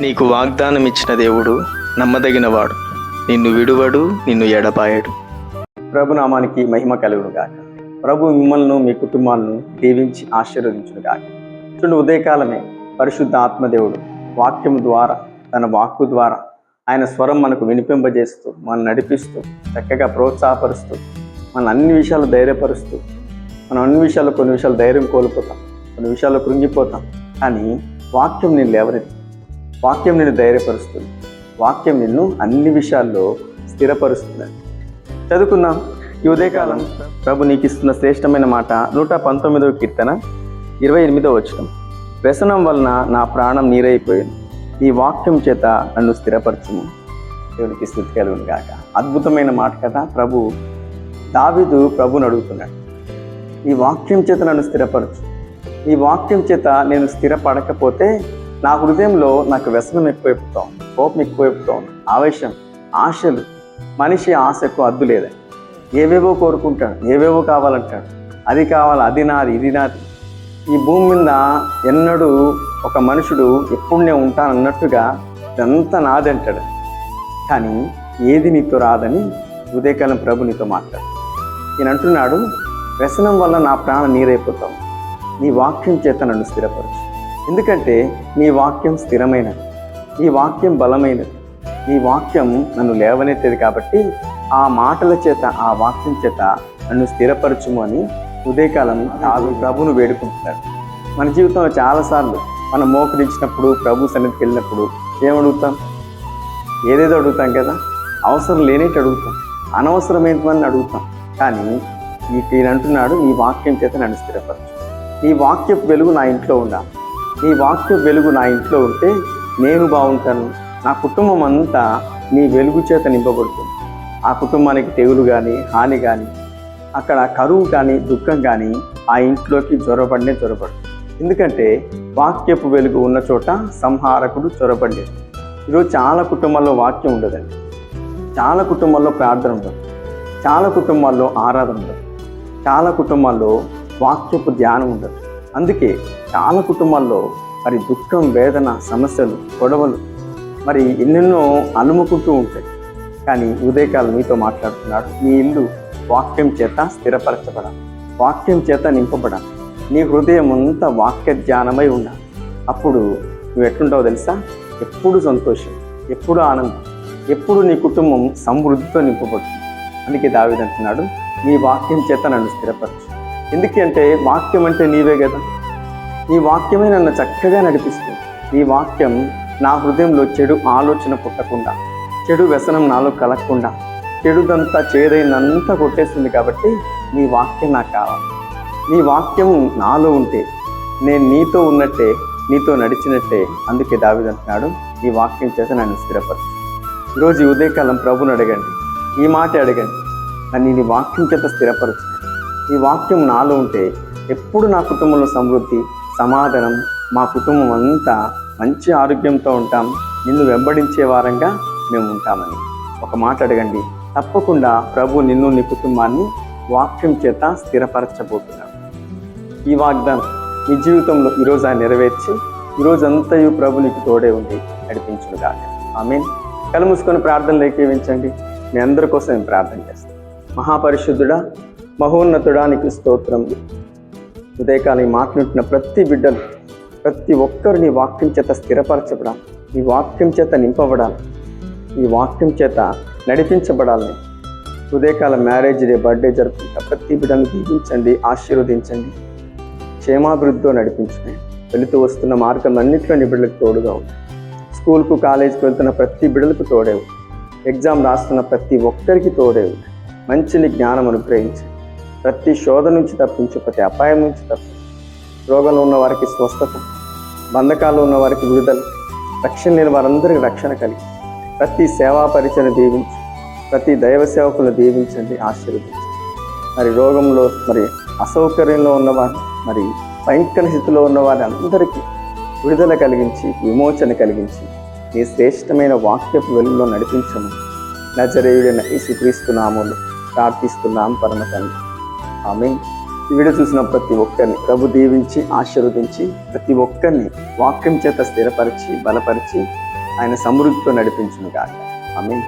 నీకు వాగ్దానం ఇచ్చిన దేవుడు నమ్మదగినవాడు. నిన్ను విడువడు నిన్ను ఎడపాయడు ప్రభునామానికి మహిమ కలుగును గాక ప్రభు మిమ్మల్ని మీ కుటుంబాలను దీవించి ఆశీర్వదించును గాక చూడు ఉదయకాలమే పరిశుద్ధ ఆత్మదేవుడు వాక్యం ద్వారా తన వాక్కు ద్వారా ఆయన స్వరం మనకు వినిపింపజేస్తూ మనం నడిపిస్తూ చక్కగా ప్రోత్సాహపరుస్తూ మన అన్ని విషయాలు ధైర్యపరుస్తూ మనం అన్ని విషయాలు కొన్ని విషయాలు ధైర్యం కోల్పోతాం కొన్ని విషయాల్లో కృంగిపోతాం. కానీ వాక్యం నిన్ను లేవనెత్తి వాక్యం నిన్ను ధైర్యపరుస్తుంది. వాక్యం నిన్ను అన్ని విషయాల్లో స్థిరపరుస్తుంది చదువుకుందాం. ఈ ఉదయకాలం ప్రభు నీకు ఇస్తున్న శ్రేష్టమైన మాట నూట పంతొమ్మిదవ కీర్తన ఇరవై ఎనిమిదవ వచ్చిన వ్యసనం వలన నా ప్రాణం నీరైపోయింది. ఈ వాక్యం చేత నన్ను స్థిరపరచుము. దేవునికి స్థితి కలుగును గాక. అద్భుతమైన మాట కదా ప్రభు దావిదు ప్రభుని అడుగుతున్నాడు. ఈ వాక్యం చేత నన్ను స్థిరపరచు. ఈ వాక్యం చేత నేను స్థిరపడకపోతే నా హృదయంలో నాకు వ్యసనం ఎక్కువైపోతాం కోపం ఎక్కువైపోతాం ఆవేశం ఆశలు మనిషి ఆశకు అద్దు లేదండి ఏవేవో కోరుకుంటాడు ఏవేవో కావాలంటాడు. అది కావాలి అది నాది ఇది నాది. ఈ భూమి మీద ఎన్నడూ ఒక మనుషుడు ఎప్పుడు నేను ఉంటానన్నట్టుగా ఇదంతా నాది అంటాడు. కానీ ఏది నీతో రాదని ఉదయకాలం ప్రభు నీతో మాట్లాడు. ఈయన అంటున్నాడు వ్యసనం వల్ల నా ప్రాణం నీరైపోతాం నీ వాక్యం చేత నన్ను స్థిరపరచు. ఎందుకంటే నీ వాక్యం స్థిరమైనది. నీ వాక్యం బలమైనది. నీ వాక్యం నన్ను లేవనెత్తేది కాబట్టి ఆ మాటల చేత ఆ వాక్యం చేత నన్ను స్థిరపరచుము అని ఉదయకాలం తాను ప్రభును వేడుకుంటున్నాడు మన జీవితంలో చాలాసార్లు మనం మోకరించినప్పుడు ప్రభు సన్నిధికి వెళ్ళినప్పుడు ఏమడుగుతాం? ఏదేదో అడుగుతాం కదా? అవసరం లేనేటి అడుగుతాం. అనవసరమైనవన్నీ అడుగుతాం. కానీ ఈ ఈయన అంటున్నాడు ఈ వాక్యం చేత నన్ను స్థిరపరచు. ఈ వాక్యపు వెలుగు నా ఇంట్లో ఉండాలి. నీ వాక్య వెలుగు నా ఇంట్లో ఉంటే నేను బాగుంటాను. నా కుటుంబం అంతా నీ వెలుగు చేత నింపబడుతుంది. ఆ కుటుంబానికి తెగులు కానీ హాని కానీ అక్కడ కరువు కానీ దుఃఖం కానీ ఆ ఇంట్లోకి జ్వరపడినే జ్వరపడు ఎందుకంటే వాక్యపు వెలుగు ఉన్న చోట సంహారకుడు చొరబడలేదు ఈరోజు చాలా కుటుంబాల్లో వాక్యం ఉండదండి. చాలా కుటుంబాల్లో ప్రార్థన ఉండదు. చాలా కుటుంబాల్లో ఆరాధన ఉండదు. చాలా కుటుంబాల్లో వాక్యపు ధ్యానం ఉండదు. అందుకే చాలా కుటుంబాల్లో మరి దుఃఖం వేదన సమస్యలు గొడవలు మరి ఎన్నెన్నో అలుముకుంటూ ఉంటాయి. కానీ ఉదయకాలం మీతో మాట్లాడుతున్నాడు. నీ ఇల్లు వాక్యం చేత స్థిరపరచబడాలి. వాక్యం చేత నింపబడాలి. నీ హృదయం అంతా వాక్య ధ్యానమై ఉండాలి. అప్పుడు నువ్వు ఎట్లుంటావో తెలుసా? ఎప్పుడు సంతోషం ఎప్పుడు ఆనందం ఎప్పుడు నీ కుటుంబం సమృద్ధితో నింపబడుతుంది. అందుకే దావిదంటున్నాడు నీ వాక్యం చేత నన్ను స్థిరపరచు. ఎందుకంటే వాక్యం అంటే నీవే కదా. నీ వాక్యమే నన్ను చక్కగా నడిపిస్తుంది. నీ వాక్యం నా హృదయంలో చెడు ఆలోచన పుట్టకుండా చెడు వ్యసనం నాలో కలగకుండా చెడుదంతా చేదైనంతా కొట్టేస్తుంది కాబట్టి నీ వాక్యం నాకు కావాలి. నీ వాక్యం నాలో ఉంటే నేను నీతో ఉన్నట్టే నీతో నడిచినట్టే అందుకే దావిదంటున్నాడు ఈ వాక్యం చేత నన్ను స్థిరపరచు. ఈరోజు ఉదయకాలం ప్రభుని అడగండి ఈ మాట అడగండి నన్ను నీ వాక్యం చేత స్థిరపరచు. ఈ వాక్యం నాలో ఉంటే ఎప్పుడు నా కుటుంబంలో సమృద్ధి సమాధానం మా కుటుంబం అంతా మంచి ఆరోగ్యంతో ఉంటాం నిన్ను వెంబడించే వారంగా మేము ఉంటామని. ఒక మాట అడగండి. తప్పకుండా ప్రభు నిన్ను నీ కుటుంబాన్ని వాక్యం చేత స్థిరపరచబోతున్నాడు. ఈ వాగ్దానం నీ జీవితంలో ఈరోజు ఆయన నెరవేర్చి ఈరోజంతయు ప్రభు నీకు తోడే ఉండి నడిపించునుగాక ఆమె కళ్ళు మూసుకొని ప్రార్థనలు ఏకీవించండి మీ అందరి కోసం నేను ప్రార్థన చేస్తాను మహాపరిశుద్ధుడా మహోన్నతుడానికి స్తోత్రం. ఉదయకాలం మాట్లాడుతున్న ప్రతి బిడ్డలు ప్రతి ఒక్కరు నీ వాక్యం చేత స్థిరపరచబడాలి. నీ వాక్యం చేత నింపబడాలి. ఈ వాక్యం చేత నడిపించబడాలి. ఉదయకాల మ్యారేజ్ డే బర్త్డే జరుపుకుంటా ప్రతి బిడ్డను దీవించండి ఆశీర్వదించండి. క్షేమాభివృద్ధితో నడిపించండి. వెళుతూ వస్తున్న మార్గం అన్నింటిలో నీ బిడ్డలకు తోడుగా ఉంది స్కూల్కు కాలేజీకి వెళ్తున్న ప్రతి బిడ్డలకు తోడేవు ఎగ్జామ్ రాస్తున్న ప్రతి ఒక్కరికి తోడేవు మంచిని జ్ఞానం అనుగ్రహించండి ప్రతి శోధ నుంచి తప్పించు ప్రతి అపాయం నుంచి తప్పించు రోగంలో ఉన్న వారికి స్వస్థత బంధకాలు ఉన్న వారికి విడుదల రక్షణ లేని వారందరికీ రక్షణ కలిగి ప్రతి సేవా పరిచయం దీవించి ప్రతి దైవ సేవకులను దీవించండి ఆశీర్వదించండి. మరి రోగంలో మరి అసౌకర్యంలో ఉన్నవారు మరి భయంకర స్థితిలో ఉన్న వారి అందరికీ విడుదల కలిగించి విమోచన కలిగించి నీ శ్రేష్టమైన వాక్యపు వెలుగులో నడిపించము నజరేయుడైన ఈ నామములు ప్రార్థిస్తున్నాం పరమ తండ్రి ఆమె ఈ వీడియో చూసిన ప్రతి ఒక్కరిని ప్రభు దీవించి ఆశీర్వదించి ప్రతి ఒక్కరిని వాక్యం చేత స్థిరపరిచి బలపరిచి ఆయన సమృద్ధితో నడిపించును కాక ఆమె